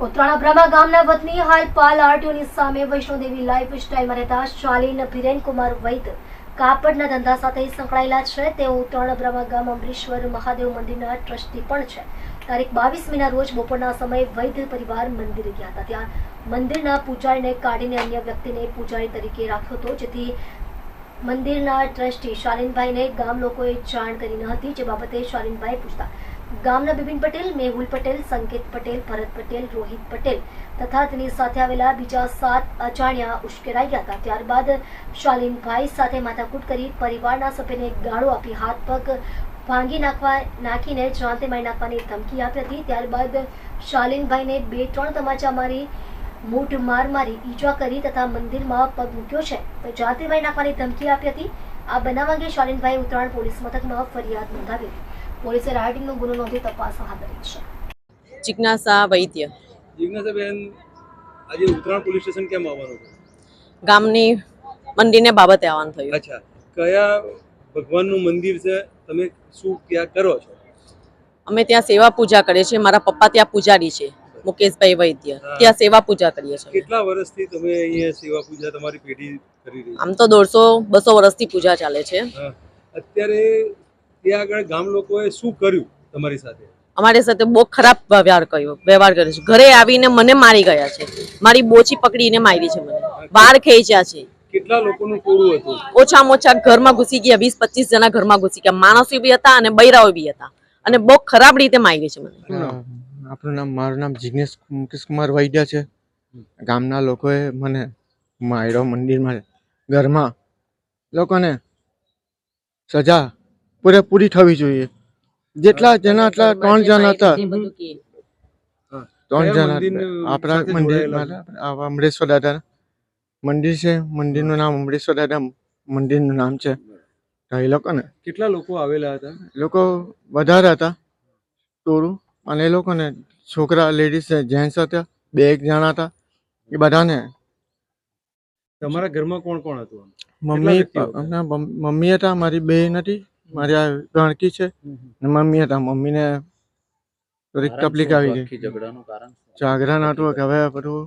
કોતરાણા બ્રહ્મા ગામના વતની હાલ પાલ આરટીઓની સામે વૈષ્ણોદેવી લાઈફ સ્ટાઈલમાં રહેતા શાલીન ભીરેનકુમાર વૈદ કાપડના ધંધા સાથે સંકળાયેલા છે. તેઓ ઉત્તરાયણ બ્રહ્મા ગામ અમરેશ્વર મહાદેવ મંદિરના ટ્રસ્ટી પણ છે. તારીખ બાવીસ મીના રોજ બપોરના સમયે વૈદ પરિવાર મંદિરે ગયા હતા. ત્યાં મંદિરના પૂજારીને કાઢીને અન્ય વ્યક્તિને પૂજારી તરીકે રાખ્યો હતો, જેથી મંદિરના ટ્રસ્ટી શાલિનભાઈને ગામ લોકોએ જાણ કરી ન હતી. જે બાબતે શાલિનભાઈ પૂછતા ગામના બિપિન પટેલ, મેહુલ પટેલ, સંકેત પટેલ, ભરત પટેલ, રોહિત પટેલ તથા તેની સાથે આવેલા બીજા સાત અજાણ્યા ઉશ્કેરાઈ ગયા હતા. ત્યારબાદ શાલીનભાઈ સાથે માથાકૂટ કરી પરિવારના સભ્યને ગાળો આપી હાથ પગ ભાંગી નાખવા, નાખીને જાતે મારી નાખવાની ધમકી આપી હતી. ત્યારબાદ શાલીનભાઈને બે ત્રણ તમાચા મારી મૂઠ માર મારી ઈજા કરી તથા મંદિરમાં પગ મૂક્યો છે. તો જાતે મારી નાખવાની ધમકી આપી હતી. આ બનાવ અંગે શાલીનભાઈ ઉત્તરાયણ પોલીસ મથકમાં ફરિયાદ નોંધાવી. પોલીસે રાઇડિંગનો ગુનો નોંધી તપાસ હાથ ધરી છે. જિજ્ઞાસા વૈદ્ય. જિજ્ઞાસાબેન આજે ઉત્તરાયણ પોલીસ સ્ટેશન કેમ આવવાનું ગામની મંદિરને બાબતે આવવાનું થયું. અચ્છા. કયા ભગવાનનું મંદિર છે? તમે શું ક્યાં કરો છો? અમે ત્યાં સેવા પૂજા કરીએ છીએ. મારા પપ્પા ત્યાં પૂજારી છે મુકેશભાઈ વૈદ્ય. ત્યાં સેવા પૂજા કરીએ છીએ કેટલા વર્ષથી તમે અહીંયા સેવા પૂજા તમારી પેઢી કરી રહી આમ તો દોઢસો બસો વર્ષથી પૂજા ચાલે છે. છે અત્યારે ત્યાં આગળ ગામ લોકોએ શું કર્યું તમારી સાથે? અમારી સાથે બહુ ખરાબ વ્યવહાર કર્યો વ્યવહાર કર્યો છે. ઘરે આવીને મને મારી ગયા છે. મારી બોચી પકડીને મારી છે મને. વાળ ખેંચ્યા છે. કેટલા લોકોનું ટોળું હતું? ઓછામાં ઓછા ઘરમાં ઘૂસી ગયા વીસ પચીસ જણા ઘરમાં ઘૂસી ગયા. માણસો બી હતા અને બૈરાઓ બી હતા. અને બહુ ખરાબ રીતે મારી છે મને. હા, આપણું નામ મારું નામ જિગ્નેશ મુકેશ કુમાર વૈદ્ય છે. ગામના લોકોએ મને માર્યો મંદિરમાં ઘરમાં લોકોને સજા પૂરેપૂરી થવી જોઈએ. જેટલા જણા એટલા ત્રણ જણા હતા. ત્રણ જણા આપણા મંદિર અમરેશ્વર દાદા. મંદિર છે મંદિરનું નામ અમરેશ્વર દાદા મંદિરનું નામ છે તો એ લોકોને કેટલા લોકો આવેલા હતા? લોકો વધારે હતા. ટોળું. અને એ લોકોને છોકરા લેડીઝ જેન્ટ્સ હતા. બે એક જણા હતા. એ બધાને તમારા ઘરમાં કોણ કોણ હતું? મમ્મી હતા? મમ્મી હતા મારી બેન હતી. મારી આ ગણકી છે. ને મમ્મી હતા મમ્મીને થોડીક તકલીફ આવી ગઈ. જાગરણ હતું કે હવે બધું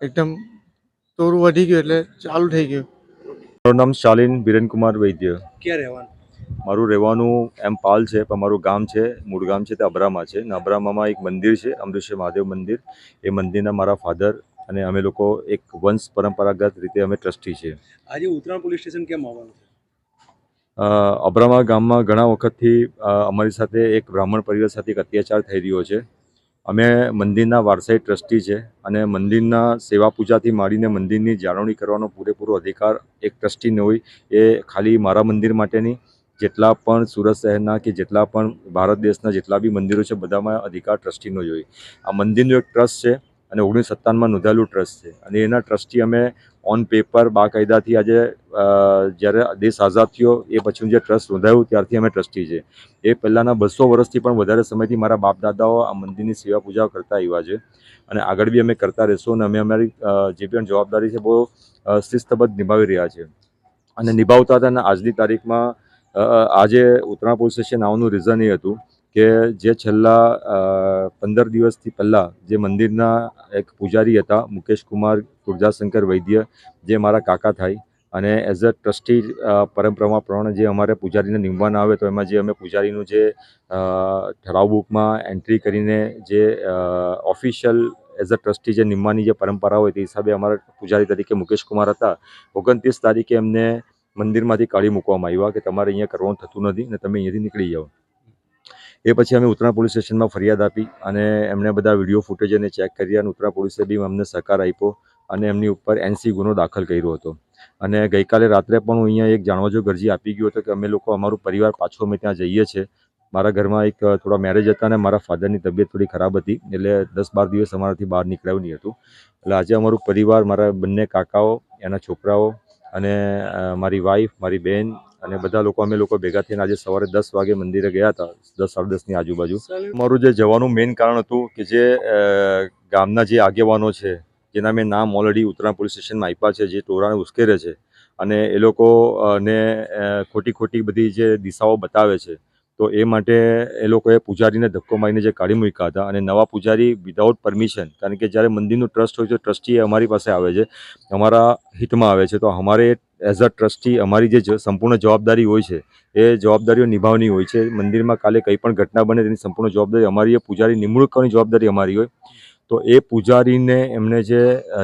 એકદમ તોરું વધી ગયું એટલે ચાલુ થઈ ગયું. મારું નામ શાલીન બિરેનકુમાર વૈદ્ય. ક્યાં રહેવાનું? મારું રહેવાનું એમ પાલ છે પણ મારું ગામ છે મૂળ ગામ છે તે અબ્રામા છે. ને અબ્રામામાં એક મંદિર છે અમૃતસર મહાદેવ મંદિર. એ મંદિરના મારા ફાધર અને અમે લોકો એક વંશ પરંપરાગત રીતે અમે ટ્રસ્ટી છે આજે ઉત્તરાયણ પોલીસ સ્ટેશન કેમ આવવાનું અબ્રામા ગામમાં ઘણા વખતથી અમારી સાથે એક બ્રાહ્મણ પરિવાર સાથે અત્યાચાર થઈ રહ્યો છે. અમે મંદિરના વારસાઈ ટ્રસ્ટી છે અને મંદિરના સેવા પૂજાથી માંડીને મંદિરની જાળવણી કરવાનો પૂરેપૂરો અધિકાર એક ટ્રસ્ટીને હોય એ ખાલી મારા મંદિર માટેની. જેટલા પણ સુરત શહેરના કે જેટલા પણ ભારત દેશના જેટલા બી મંદિરો છે, બધામાં અધિકાર ટ્રસ્ટીનો જ હોય. આ મંદિરનું એક ટ્રસ્ટ છે. અને ઓગણીસો સત્તાવનમાં નોંધાયેલું ટ્રસ્ટ છે. અને એના ટ્રસ્ટી અમે ઓન પેપર બાકાયદાથી આજે જ્યારે દેશ આઝાદ થયો, એ પછીનું જે ટ્રસ્ટ નોંધાયું, ત્યારથી અમે ટ્રસ્ટી છે. એ પહેલાંના બસો વર્ષથી પણ વધારે સમયથી મારા બાપ દાદાઓ આ મંદિરની સેવા પૂજા કરતા આવ્યા છે. અને આગળ બી અમે કરતા રહીશું અને અમે અમારી જે પણ જવાબદારી છે બહુ શિસ્તબદ્ધ નિભાવી રહ્યા છે. અને નિભાવતા હતા અને આજની તારીખમાં આજે ઉત્તરાણ પોલીસ સ્ટેશન આવવાનું રીઝન એ હતું. કે જે છેલ્લા પંદર દિવસથી પહેલાં જે મંદિરના એક પૂજારી હતા, મુકેશ કુમાર ગુરજાશંકર વૈદ્ય, જે મારા કાકા થાય અને એઝ અ ટ્રસ્ટી પરંપરામાં પ્રમાણે જે અમારે પૂજારીને નિમવાના આવે તો એમાં જે અમે પૂજારીનું જે ઠરાવ બુકમાં એન્ટ્રી કરીને જે ઓફિશિયલ એઝ અ ટ્રસ્ટી જે નિમવાની જે પરંપરા હોય તે હિસાબે અમારા પૂજારી તરીકે મુકેશ કુમાર હતા. ઓગણત્રીસ તારીખે એમને મંદિરમાંથી કાઢી મૂકવામાં આવ્યા કે તમારે અહીંયા કરવાનું થતું નથી અને તમે અહીંયાથી નીકળી જાઓ. એ પછી અમે ઉત્તરા પોલીસ સ્ટેશનમાં ફરિયાદ આપી અને એમણે બધા વીડિયો ફૂટેજ અને ચેક કરી અને ઉત્તરા પોલીસે બી અમને સહકાર આપ્યો અને એમની ઉપર એનસી ગુનો દાખલ કર્યો હતો. અને ગઈકાલે રાત્રે પણ હું અહીંયા એક જાણવા જો ગરજી આપી ગયો હતો કે અમે લોકો અમારું પરિવાર પાછો અમે ત્યાં જઈએ છીએ. મારા ઘરમાં એક થોડા મેરેજ હતા અને મારા ફાધરની તબિયત થોડી ખરાબ હતી એટલે દસ બાર દિવસ અમારાથી બહાર નીકળાયું નહીં હતું. એટલે આજે અમારું પરિવાર, મારા બંને કાકાઓ, એના છોકરાઓ અને મારી વાઈફ મારી બહેન અને બધા લોકો અમે લોકો ભેગા થઈને આજે સવારે દસ વાગે મંદિરે ગયા હતા દસ સાડા દસની આજુબાજુ. મારું જે જવાનું મેઇન કારણ હતું કે જે ગામના જે આગેવાનો છે જેના મેં નામ ઓલરેડી ઉત્તરાયણ પોલીસ સ્ટેશનમાં આપ્યા છે જે ટોળાને ઉશ્કેરે છે અને એ લોકો અ, ખોટી ખોટી બધી જે દિશાઓ બતાવે છે તો એ માટે એ લોકોએ પૂજારીને ધક્કો મારીને જે કાઢી મૂક્યા હતા અને નવા પૂજારી વિધાઉટ પરમિશન કારણ કે જ્યારે મંદિરનું ટ્રસ્ટ હોય તો ટ્રસ્ટી અમારી પાસે આવે છે, અમારા હિતમાં આવે છે, તો અમારે એઝ અ ટ્રસ્ટી અમારી જે સંપૂર્ણ જવાબદારી હોય છે, એ જવાબદારીઓ નિભાવવાની હોય છે. મંદિરમાં કાલે કંઈ પણ ઘટના બને તેની સંપૂર્ણ જવાબદારી અમારી એ પૂજારી નિમણૂક કરવાની જવાબદારી અમારી હોય. તો એ પૂજારીને એમને જે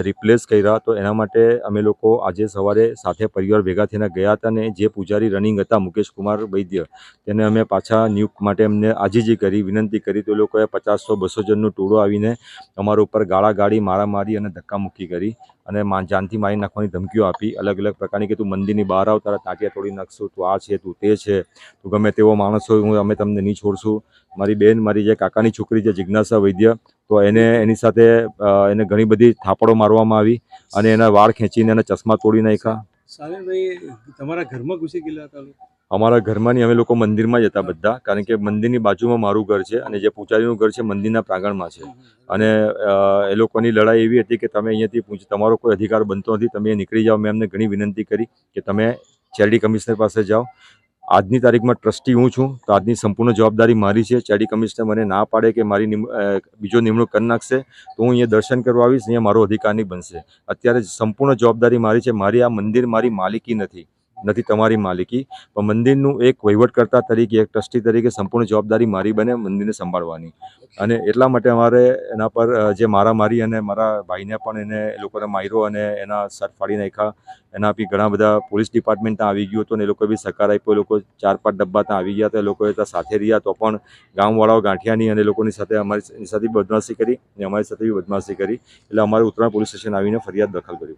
રિપ્લેસ કર્યા, તો એના માટે અમે લોકો આજે સવારે સાથે પરિવાર ભેગા થઈને ગયા હતા અને જે પૂજારી રનિંગ હતા, મુકેશ કુમાર વૈદ્ય, તેને અમે પાછા નિયુક્ત માટે એમને આજીજી કરી, વિનંતી કરી, તો એ લોકોએ પચાસસો બસો જણનું ટોળું આવીને અમારા ઉપર ગાળાગાળી મારામારી અને ધક્કામુક્કી કરી અને મા, જાનથી મારી નાખવાની ધમકીઓ આપી. અલગ અલગ પ્રકારની કે તું મંદિરની બહાર આવ, તારા તાંટિયા તોડી નાખશું, તું આ છે, તું તે છે, તું ગમે તેવો માણસ હોય, હું, અમે તમને નહીં છોડશું. મારી બેન, મારી જે કાકાની છોકરી છે, જિજ્ઞાસા વૈદ્ય તો એને એની સાથે એને ઘણી બધી થાપડો મારવામાં આવી અને એના વાળ ખેંચીને એના ચશ્મા તોડી નાખ્યા. તમારા ઘરમાં ઘૂસી ગયેલા હતા અમારા ઘરમાંની અમે લોકો મંદિરમાં જતા બધા કારણ કે મંદિરની બાજુમાં મારું ઘર છે અને જે પૂજારીનું ઘર છે મંદિરના પ્રાંગણમાં છે. અને એ લોકોની લડાઈ એવી હતી કે તમે અહીંયાથી તમારો કોઈ અધિકાર બનતો નથી તમે નીકળી જાઓ. મેં એમને ઘણી વિનંતી કરી કે તમે ચેરિટી કમિશનર પાસે જાઓ. આજની તારીખમાં ટ્રસ્ટી હું છું, તો આજની સંપૂર્ણ જવાબદારી મારી છે. ચેડી કમિશનર મને ના પાડે કે મારી બીજો નિમણૂક કરી નાખશે, તો હું અહીંયા દર્શન કરવા આવીશ અહીંયા મારો અધિકાર નહીં બનશે. અત્યારે સંપૂર્ણ જવાબદારી મારી છે. મારી આ મંદિર મારી માલિકી નથી. નથી તમારી માલિકી. પણ મંદિરનું એક વહીવટકર્તા તરીકે, એક ટ્રસ્ટી તરીકે સંપૂર્ણ જવાબદારી મારી બને મંદિરને સંભાળવાની. અને એટલા માટે અમારે એના પર જે જે મારામારી અને મારા ભાઈને પણ એને, એ લોકોને માર્યો અને એના સર ફાડી નાખ્યા. એના બી ઘણા બધા પોલીસ ડિપાર્ટમેન્ટ ત્યાં આવી ગયું હતું અને એ લોકોએ બી સહકાર આપ્યો. એ લોકો ચાર પાંચ ડબ્બા ત્યાં આવી ગયા હતા. એ લોકોએ ત્યાં સાથે રહ્યા તો પણ ગામવાળાઓ ગાંઠિયાની અને લોકોની સાથે અમારી સાથે બદમાશી કરી અને અમારી સાથે બી બદમાશી કરી. એટલે અમારે ઉત્તરાયણ પોલીસ સ્ટેશન આવીને ફરિયાદ દાખલ કરી.